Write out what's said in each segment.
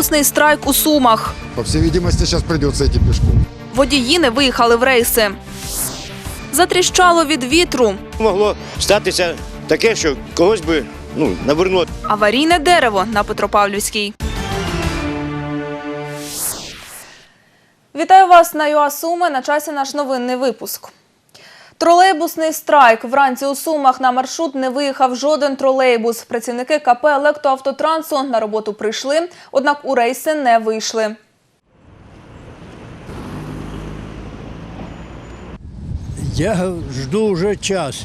Тролейбусний страйк у Сумах. По всей видимости, сейчас придется идти пешком. Водії не виїхали в рейси. Затріщало від вітру. Могло статися таке, що когось би ну, навернути. Аварійне дерево на Петропавлівській. Вітаю вас на ЮА Суми. На часі наш новинний випуск. Тролейбусний страйк. Вранці у Сумах на маршрут не виїхав жоден тролейбус. Працівники КП «Електроавтотрансу» на роботу прийшли, однак у рейси не вийшли. Я жду уже час.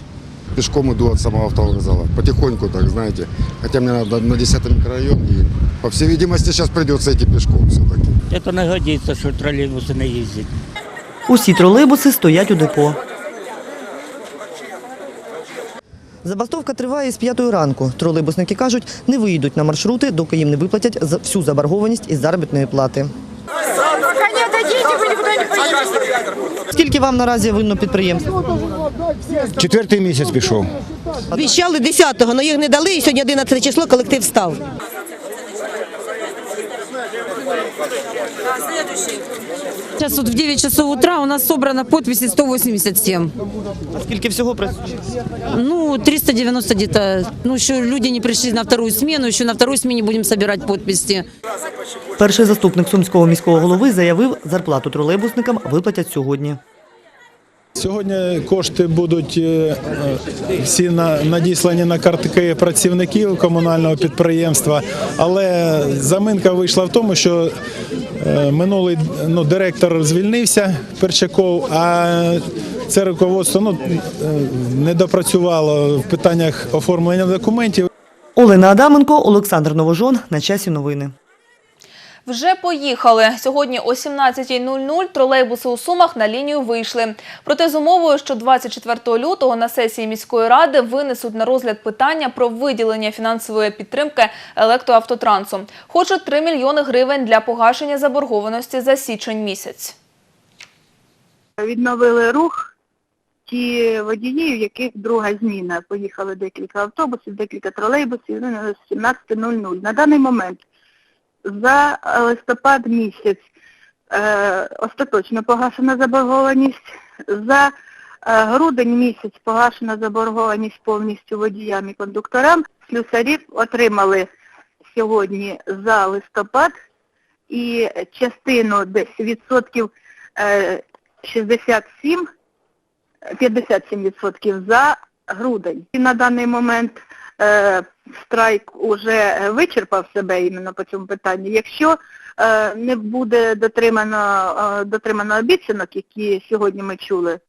Пешком иду от самого автовокзала. Потихоньку так, знаете. Хотя мне надо на 10 микрорайон. И, по всей видимости, сейчас придется идти пешком все-таки. Это не годиться, що тролейбуси не їздять. Усі тролейбуси стоять у депо. Забастовка триває з п'ятої ранку. Тролейбусники кажуть, не виїдуть на маршрути, доки їм не виплатять за всю заборгованість із заробітної плати. Скільки вам наразі винно підприємство? Четвертий місяць пішов. Обіцяли 10-го, але їх не дали, і сьогодні 11 число колектив став. Сейчас вот в 9 часов утра у нас собрано подписи 187. А скільки всього працює? Ну, 390 где-то. Ну, еще люди не пришли на вторую смену, еще на второй смене будем собирать подписи. Перший заступник сумського міського голови заявив, зарплату тролейбусникам виплатять сьогодні. Сьогодні кошти будуть е, е, всі на- надіслані на картки працівників комунального підприємства, але заминка вийшла в тому, що е, минулий ну, директор звільнився Перчаков, а це руководство ну, не допрацювало в питаннях оформлення документів. Олена Адаменко, Олександр Новожон. На часі новини. Вже поїхали. Сьогодні о 17.00 тролейбуси у Сумах на лінію вийшли. Проте з умовою, що 24 лютого на сесії міської ради винесуть на розгляд питання про виділення фінансової підтримки електроавтотрансу. Хочуть 3 мільйони гривень для погашення заборгованості за січень місяць. Відновили рух ті водії, у яких друга зміна. Поїхали декілька автобусів, декілька тролейбусів ну, на 17.00. На даний момент за е, листопад місяць е, остаточно погашена заборгованість, за е, грудень місяць погашена заборгованість повністю водіям і кондукторам. Слюсарів отримали сьогодні за листопад і частину десь відсотків е, 67, 57% за грудень. І на даний момент страйк уже вичерпав себе іменно по цьому питанню. Якщо е, не буде дотримано, е, дотримано обіцянок, які сьогодні ми чули,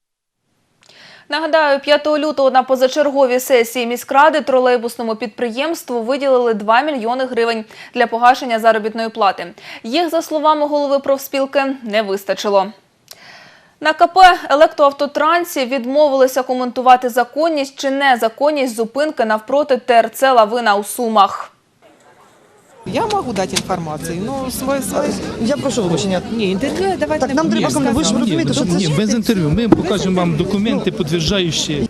Нагадаю, 5 лютого на позачерговій сесії міськради тролейбусному підприємству виділили 2 мільйони гривень для погашення заробітної плати. Їх, за словами голови профспілки, не вистачило. На КП «Електроавтотрансі» відмовилися коментувати законність чи незаконність зупинки навпроти ТРЦ «Лавина» у Сумах. Я можу дати інформацію, ну своє своє. Я прошу вибачення. Ні, інтерв'ю давайте Так нам треба кому ви ж розумієте, що це Ні, без інтерв'ю. Ми покажемо вам документи, підтверджуючі.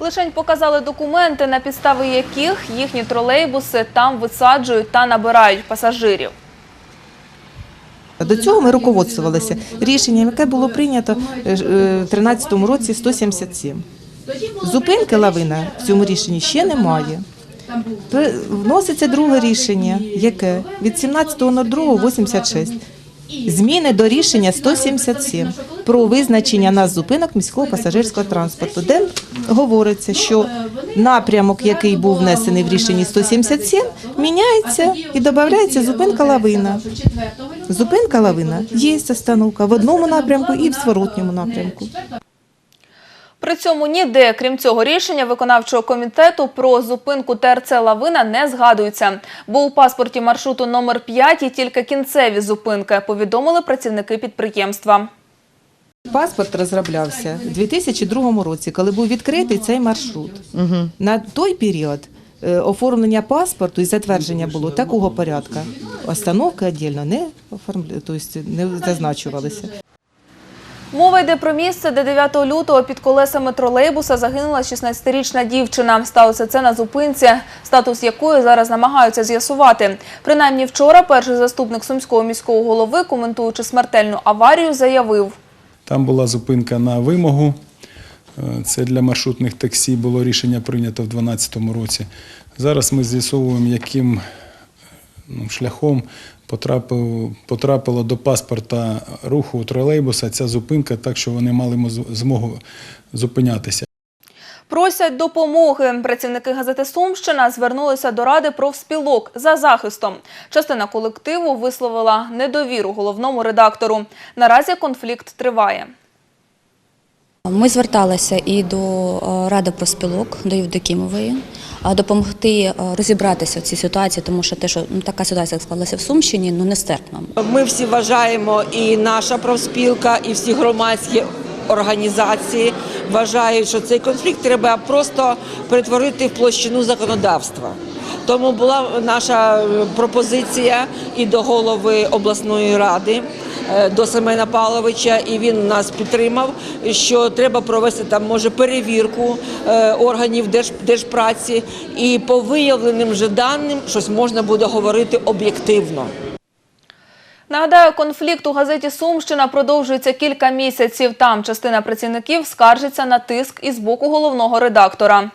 Лишень показали документи, на підстави яких їхні тролейбуси там висаджують та набирають пасажирів. До цього ми руководствувалися рішенням, яке було прийнято е, е, в 13-му році 177. Зупинки лавина в цьому рішенні ще немає. Вноситься друге рішення, яке від 17.02.86. Зміни до рішення 177 про визначення нас зупинок міського пасажирського транспорту, де говориться, що напрямок, який був внесений в рішенні 177, міняється і додається зупинка лавина. Зупинка лавина є остановка в одному напрямку і в зворотньому напрямку. При цьому ніде, крім цього рішення виконавчого комітету про зупинку ТРЦ «Лавина» не згадується, бо у паспорті маршруту номер 5 є тільки кінцеві зупинки, повідомили працівники підприємства. Паспорт розроблявся у 2002 році, коли був відкритий цей маршрут. Угу. На той період е, оформлення паспорту і затвердження було такого порядку. Остановки віддільно не оформлю, тобто не зазначувалися. Мова йде про місце, де 9 лютого під колесами тролейбуса загинула 16-річна дівчина. Сталося це на зупинці, статус якої зараз намагаються з'ясувати. Принаймні вчора перший заступник сумського міського голови, коментуючи смертельну аварію, заявив. Там була зупинка на вимогу. Е, Це для маршрутних таксі було рішення прийнято в 2012 році. Зараз ми з'ясовуємо, яким ну, шляхом потрапила до паспорта руху тролейбуса ця зупинка, так що вони мали змогу зупинятися. Просять допомоги. Працівники газети Сумщина звернулися до ради профспілок за захистом. Частина колективу висловила недовіру головному редактору. Наразі конфлікт триває. Ми зверталися і до е, Ради проспілок, до Євдокімової, а допомогти е, розібратися в цій ситуації, тому що те, що ну, така ситуація склалася в Сумщині, ну нестерпно. Ми всі вважаємо, і наша профспілка, і всі громадські організації вважають, що цей конфлікт треба просто перетворити в площину законодавства. Тому була наша е, пропозиція і до голови обласної ради. е, До Семена Павловича, і він нас підтримав, що треба провести там може перевірку е, органів держ, держпраці, і по виявленим же даним щось можна буде говорити об'єктивно. Нагадаю, конфлікт у газеті Сумщина продовжується кілька місяців. Там частина працівників скаржиться на тиск із боку головного редактора.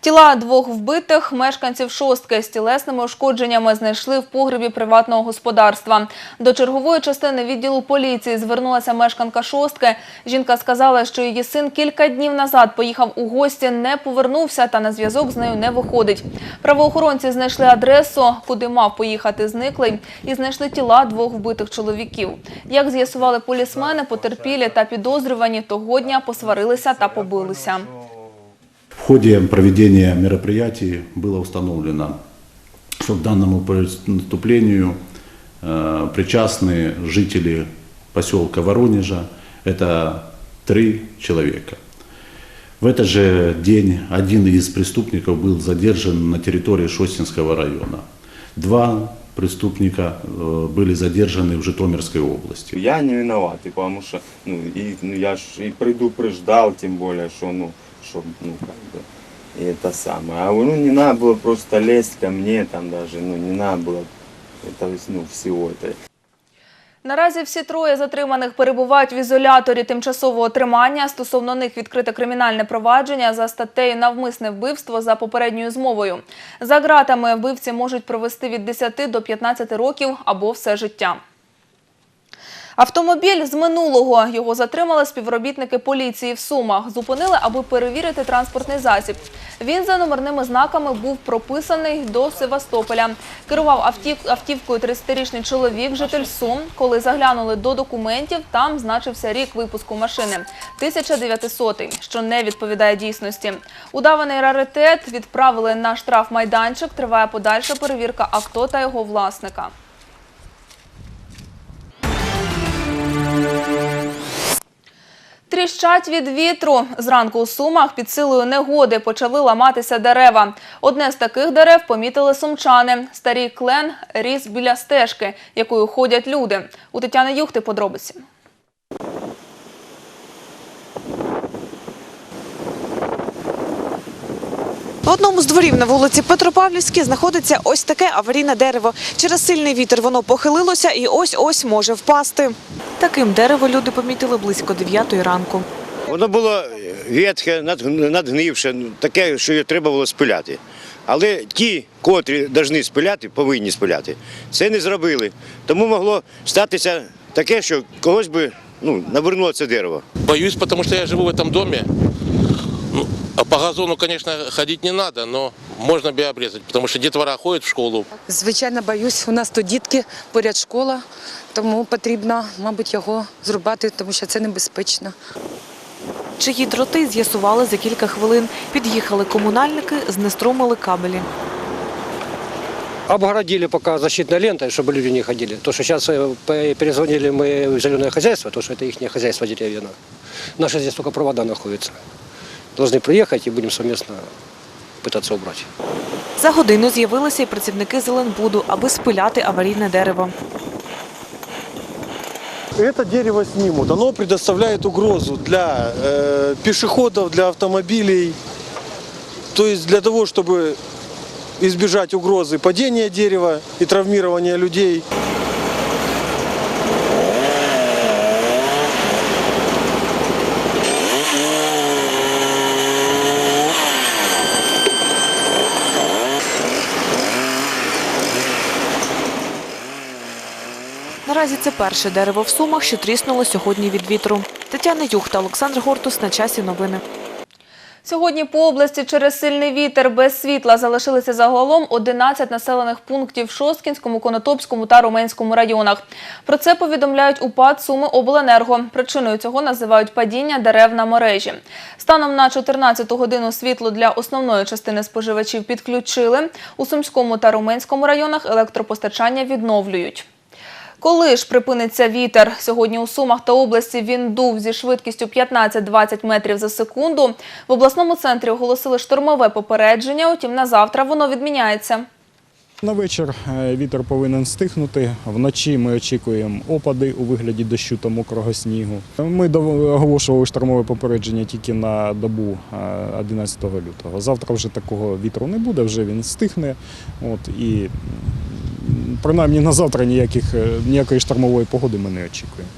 Тіла двох вбитих мешканців шостки з тілесними ушкодженнями знайшли в погребі приватного господарства. До чергової частини відділу поліції звернулася мешканка шостки. Жінка сказала, що її син кілька днів назад поїхав у гості, не повернувся та на зв'язок з нею не виходить. Правоохоронці знайшли адресу, куди мав поїхати зниклий, і знайшли тіла двох вбитих чоловіків. Як з'ясували полісмени, потерпілі та підозрювані того дня посварилися та побилися. В ходе проведения мероприятий было установлено, что к данному преступлению э, причастны жители поселка Воронежа. Это три человека. В этот же день один из преступников был задержан на территории Шостинского района. Два преступника э, были задержаны в Житомирской области. Я не виноватый, потому что ну, и, ну, я ж и предупреждал, тем более, что ну, что, ну, как бы, и это самое. А ну, не надо было просто лезть ко мне, там даже, ну, не надо было это, ну, всего это. Наразі всі троє затриманих перебувають в ізоляторі тимчасового тримання. Стосовно них відкрите кримінальне провадження за статтею навмисне вбивство за попередньою змовою. За ґратами вбивці можуть провести від 10 до 15 років або все життя. Автомобіль з минулого його затримали співробітники поліції в Сумах. Зупинили, аби перевірити транспортний засіб. Він за номерними знаками був прописаний до Севастополя. Керував автівкою 30-річний чоловік, житель Сум. Коли заглянули до документів, там значився рік випуску машини 1900, що не відповідає дійсності. Удаваний раритет відправили на штрафмайданчик. Триває подальша перевірка авто та його власника. Тріщать від вітру. Зранку у Сумах під силою негоди почали ламатися дерева. Одне з таких дерев помітили сумчани. Старий клен ріс біля стежки, якою ходять люди. У Тетяни Юхти подробиці. В одному з дворів на вулиці Петропавлівській знаходиться ось таке аварійне дерево. Через сильний вітер воно похилилося і ось-ось може впасти. Таким дерево люди помітили близько 9 ранку. Воно було ветхе, надг- надгнивше, таке, що його треба було спиляти. Але ті, котрі повинні спиляти, повинні спиляти, це не зробили. Тому могло статися таке, що когось би ну, навернуло це дерево. Боюсь, тому що я живу в этом доме. Ну, а по газону, конечно, ходить не надо, но можно бы и обрезать, потому что детвора ходит в школу. Звичайно, боюсь. У нас тут дітки, поряд школа, тому потрібно, мабуть, його зрубати, тому що це небезпечно. Чиї дроти з'ясували за кілька хвилин. Під'їхали комунальники, знеструмили кабелі. Обгородили пока защитной лентой, чтобы люди не ходили. То, что сейчас перезвонили мы в зеленое хозяйство, то, что это их хозяйство деревьяно. Наши здесь только провода находятся. Должны приехать и будем совместно пытаться убрать. За годину з'явилися і працівники Зеленбуду, аби спиляти аварійне дерево. Это дерево снимут. Оно предоставляет угрозу для э, пешеходов, для автомобилей. То есть для того, чтобы избежать угрозы падения дерева и травмирования людей. Це перше дерево в Сумах, що тріснуло сьогодні від вітру. Тетяна Юх та Олександр Гортус на часі новини. Сьогодні по області через сильний вітер без світла залишилися загалом 11 населених пунктів в Шосткінському, Конотопському та Руменському районах. Про це повідомляють УПАД Суми Обленерго. Причиною цього називають падіння дерев на мережі. Станом на 14 годину світло для основної частини споживачів підключили. У Сумському та Руменському районах електропостачання відновлюють. Коли ж припиниться вітер? Сьогодні у Сумах та області він дув зі швидкістю 15-20 метрів за секунду. В обласному центрі оголосили штормове попередження, утім на завтра воно відміняється. На вечір е, вітер повинен стихнути. Вночі ми очікуємо опади у вигляді дощу та мокрого снігу. Ми оголошували штормове попередження тільки на добу е, 11 лютого. Завтра вже такого вітру не буде, вже він стихне. От, і принаймні на завтра ніяких, е, ніякої штормової погоди ми не очікуємо.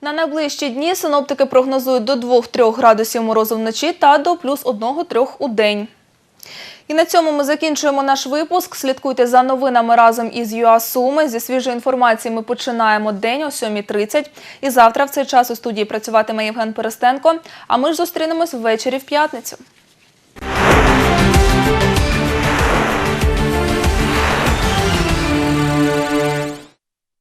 На найближчі дні синоптики прогнозують до 2-3 градусів морозу вночі та до плюс 1-3 у день. І на цьому ми закінчуємо наш випуск. Слідкуйте за новинами разом із ЮА Суми. Зі свіжої інформації ми починаємо день о 7.30. І завтра в цей час у студії працюватиме Євген Перестенко. А ми ж зустрінемось ввечері в п'ятницю.